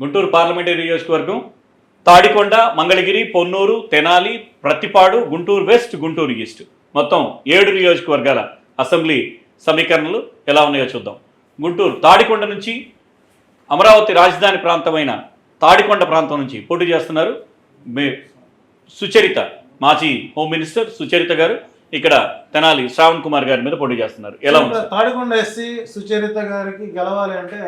Guntur parliamentary నియోజకవర్గం Tadikonda Mangalagiri Ponnur Tenali Prathipadu Guntur west Guntur east. మొత్తం ఏడు నియోజకవర్గాల అసెంబ్లీ సమీకరణలు ఎలా ఉన్నాయో చూద్దాం. గుంటూరు తాడికొండ నుంచి అమరావతి రాజధాని ప్రాంతమైన తాడికొండ ప్రాంతం నుంచి పోటీ చేస్తున్నారు మే- సుచరిత మాజీ హోమ్ మినిస్టర్ సుచరిత గారు. ఇక్కడ తెనాలి శ్రావణ్ కుమార్ గారి మీద పోటీ చేస్తున్నారు. ఎలా? తాడికొండ ఎస్సీ సుచరిత గారికి గెలవాలి అంటే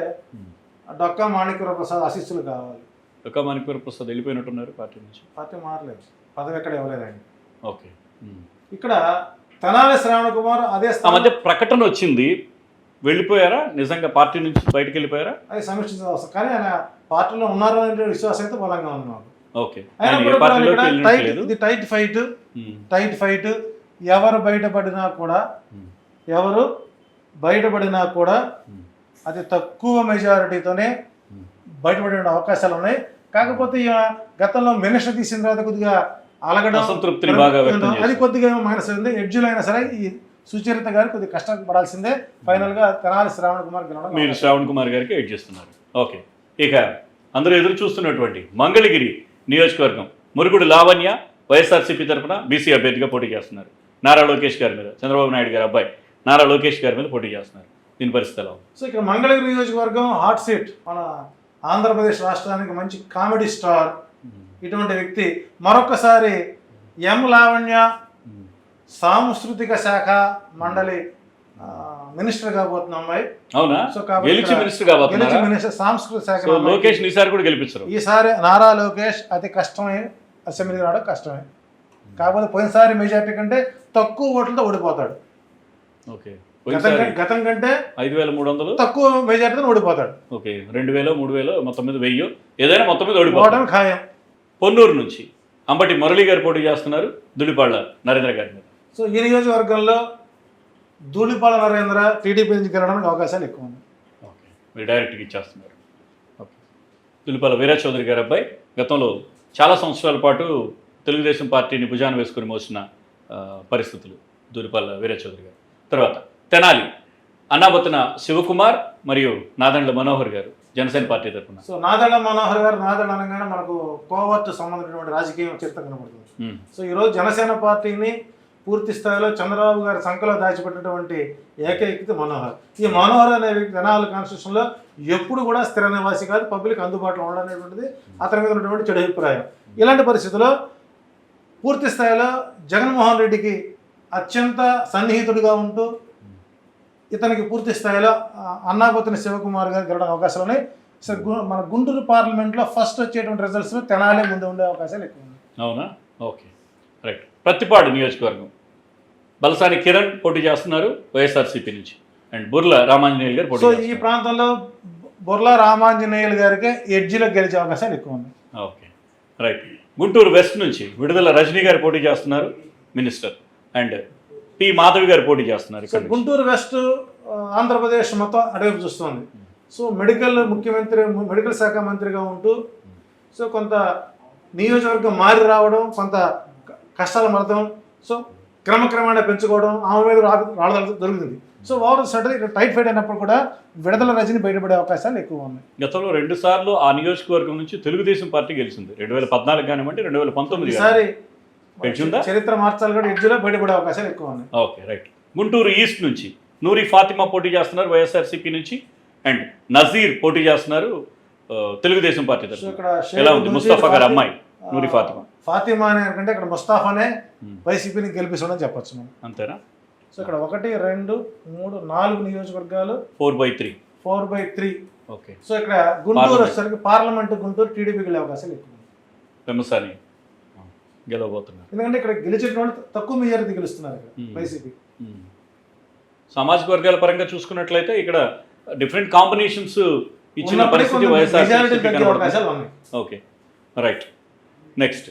డొక్కా మాణిక్యర ప్రసాద్ ఆశీస్సులు కావాలి. ఒక మణిపూర్ ప్రసాద్ వెళ్ళిపోయినట్టున్నారు పార్టీ నుంచి? పార్టీ మారలేదు. పదవి ఎక్కడ ఇవ్వలేదు ఆయన ఓకే. ఇక్కడ తెనాలి శ్రావణ కుమార్ అదే ఆ మధ్య ప్రకటన వచ్చింది. వెళ్ళిపోయారా? నిజంగా పార్టీ నుంచి బయటకు వెళ్ళిపోయారా అది సమీక్షించాల్సిన అవసరం కానీ ఆయన పార్టీలో ఉన్నారు అనే విశ్వాసం అయితే బలంగా మాకు. ఓకే. ఇది టైట్ ఫైట్. Tight fight. ఎవరు బయటపడినా కూడా. ఎవరు బయటపడినా కూడా. అతి తక్కువ మెజారిటీతోనే. బయటపడే అవకాశాలు ఉన్నాయి. కాకపోతే గతంలో మినిస్టర్ తీసిన తర్వాత కొద్దిగా అలగడం వ్యక్తం అది. కొద్దిగా మైనస్ అయింది. ఎడ్జులు అయినా సరే ఈ సుచరిత గారు కొద్దిగా కష్టపడాల్సిందే. ఫైనల్గా తెనాలి శ్రావణ కుమార్ గెలవడం మీరు శ్రావణ్ కుమార్ గారికి ఎడ్ చేస్తున్నారు. ఓకే. ఇక అందరూ ఎదురు చూస్తున్నటువంటి మంగళగిరి నియోజకవర్గం మురుగుడు లావణ్య వైఎస్ఆర్సీపీ తరఫున బీసీ అభ్యర్థిగా పోటీ చేస్తున్నారు. నారా లోకేష్ గారి మీద చంద్రబాబు నాయుడు గారి అబ్బాయి నారా లోకేష్ గారి మీద పోటీ చేస్తున్నారు. దీని పరిస్థితి ఎలా సో ఇక్కడ మంగళగిరి నియోజకవర్గం హాట్ సీట్ మన ఆంధ్రప్రదేశ్ రాష్ట్రానికి మంచి కామెడీ స్టార్ ఇటువంటి వ్యక్తి. మరొకసారి ఎం లావణ్య సాంస్కృతిక శాఖ మండలి మినిస్టర్ కాబోతున్న అమ్మాయి. అవునా? సో గెలిచి మినిస్టర్ గెలిచి మినిస్టర్ సాంస్కృతిక శాఖ లోకేష్ ఈసారి కూడా గెలిపించరు. ఈసారి నారా లోకేష్ అతి కష్టమే అసెంబ్లీకి రావడం కష్టమే. కాకపోతే పోయినసారి మెజార్టీ కంటే తక్కువ ఓట్లతో ఓడిపోతాడు. ఓకే. గతం కంటే ఐదు వేల మూడు వందలు తక్కువ మెజార్టీతో ఓడిపోతాడు. ఓకే రెండు వేలు మూడు వేలు మొత్తం మీద వెయ్యి ఏదైనా మొత్తం మీద ఓటమి ఖాయం. పొన్నూరు నుంచి అంబటి మురళి గారు పోటీ చేస్తున్నారు దులిపాళ్ళ నరేంద్ర గారి మీద. సో ఈ నియోజకవర్గంలో ధూళిపాల నరేంద్ర టీడీపీ నుంచి గెలవడానికి అవకాశాలు ఎక్కువ ఉన్నాయి. ఓకే మీరు డైరెక్ట్గా ఇచ్చేస్తున్నారు. ఓకే. దులిపాల వీరా చౌదరి గారి అబ్బాయి గతంలో చాలా సంవత్సరాల పాటు తెలుగుదేశం పార్టీని భుజాన వేసుకుని మోసిన పరిస్థితులు దులిపాల వీరా చౌదరి గారు. తర్వాత తెనాలి. అన్నాబత్తున శివకుమార్ మరియు నాదండ్ల మనోహర్ గారు జనసేన పార్టీ తరఫున. సో నాదళ్ళ మనోహర్ గారు నాదళ్ళ అనగానే మనకు కోవర్ట్ సంబంధించినటువంటి రాజకీయం చరిత్ర కనబడుతుంది. సో ఈరోజు జనసేన పార్టీని పూర్తి స్థాయిలో చంద్రబాబు గారి సంఖలో దాచిపెట్టినటువంటి ఏకైక మనోహర్. ఈ మనోహర్ అనే వ్యక్తి తెనాలి కాన్స్టిట్యూషన్లో ఎప్పుడు కూడా స్థిర నివాసి కాదు పబ్లిక్ అందుబాటులో ఉండనేటువంటిది అతని మీద ఉన్నటువంటి చెడు అభిప్రాయం. ఇలాంటి పరిస్థితుల్లో పూర్తి స్థాయిలో జగన్మోహన్ రెడ్డికి అత్యంత సన్నిహితుడిగా ఉంటూ ఇతనికి పూర్తి స్థాయిలో అన్నాపతిని శివకుమార్ గారు గెలవడం అవకాశాలు ఉన్నాయి. సో గు- మన గుంటూరు పార్లమెంట్లో ఫస్ట్ వచ్చేటువంటి రిజల్ట్స్ తెనాలే ముందు ఉండే అవకాశాలు ఎక్కువ ఉన్నాయి. అవునా? ఓకే. రైట్ ప్రత్తిపాడు నియోజకవర్గం. బలసాని కిరణ్ పోటీ చేస్తున్నారు వైఎస్ఆర్సీపీ నుంచి. అండ్ బుర్ల రామాంజనేయులు గారు సో ఈ ప్రాంతంలో బొర్లా రామాంజనేయులు గారికి ఎడ్జిలో గెలిచే అవకాశాలు ఎక్కువ ఉన్నాయి. ఓకే. రైట్ గుంటూరు వెస్ట్ నుంచి విడుదల రజనీ గారు పోటీ చేస్తున్నారు మినిస్టర్. అండ్ పి మాధవి గారు పోటీ చేస్తున్నారు ఇక్కడ. గుంటూరు వెస్ట్ ఆంధ్రప్రదేశ్ మొత్తం అటువైపు చూస్తుంది. సో మెడికల్ ముఖ్యమంత్రి మెడికల్ శాఖ మంత్రిగా ఉంటూ సో కొంత నియోజకవర్గం మారి రావడం కొంత కష్టాలు పడటం సో క్రమక్రమేణా పెంచుకోవడం ఆమె మీద రా- రావడం జరుగుతుంది. సో ఓవర్ సడన్ ఇక్కడ టైట్ ఫైట్ అయినప్పుడు కూడా విడుదల రజని బయటపడే అవకాశాలు ఎక్కువ ఉన్నాయి. గతంలో రెండు సార్లు ఆ నియోజకవర్గం నుంచి తెలుగుదేశం పార్టీ గెలిచింది. రెండు వేల పద్నాలుగు కానివ్వండి రెండు వేల పంతొమ్మిది ఈసారి పెంచుందా? చరిత్ర మార్చాలి కూడా ఎడ్జిలో బయటపడే అవకాశాలు ఎక్కువ ఉన్నాయి. ఓకే రైట్ గుంటూరు ఈస్ట్ నుంచి నూరి ఫాతిమా పోటీ చేస్తున్నారు వైఎస్ఆర్సీపీ నుంచి. అండ్ నజీర్ పోటీ చేస్తున్నారు తెలుగుదేశం పార్టీ తరఫున. ఎలా ఉంది? ముస్తఫా గారి అమ్మాయి నూరి ఫాతిమా. ఫాతిమా అనే కంటే ఇక్కడ ముస్తాఫానే Hmm. వైసీపీని గెలిపిస్తాడని చెప్పొచ్చు మనం. అంతేనా? సో ఇక్కడ ఒకటి రెండు మూడు నాలుగు నియోజకవర్గాలు four by three four by three okay so ఇక్కడ గుంటూరు. వచ్చేసరికి పార్లమెంట్ గుంటూరు టీడీపీ గెలే అవకాశాలు ఎక్కువ గెలవబోతున్నారు. ఎందుకంటే ఇక్కడ గెలిచేటువంటి తక్కువ మెజారిటీ గెలుస్తున్నారు. వైసీపీ. సామాజిక వర్గాల పరంగా చూసుకున్నట్లయితే ఇక్కడ డిఫరెంట్ కాంబినేషన్స్ ఇచ్చిన పరిస్థితి వైఎస్ఆర్ ఓకే రైట్ నెక్స్ట్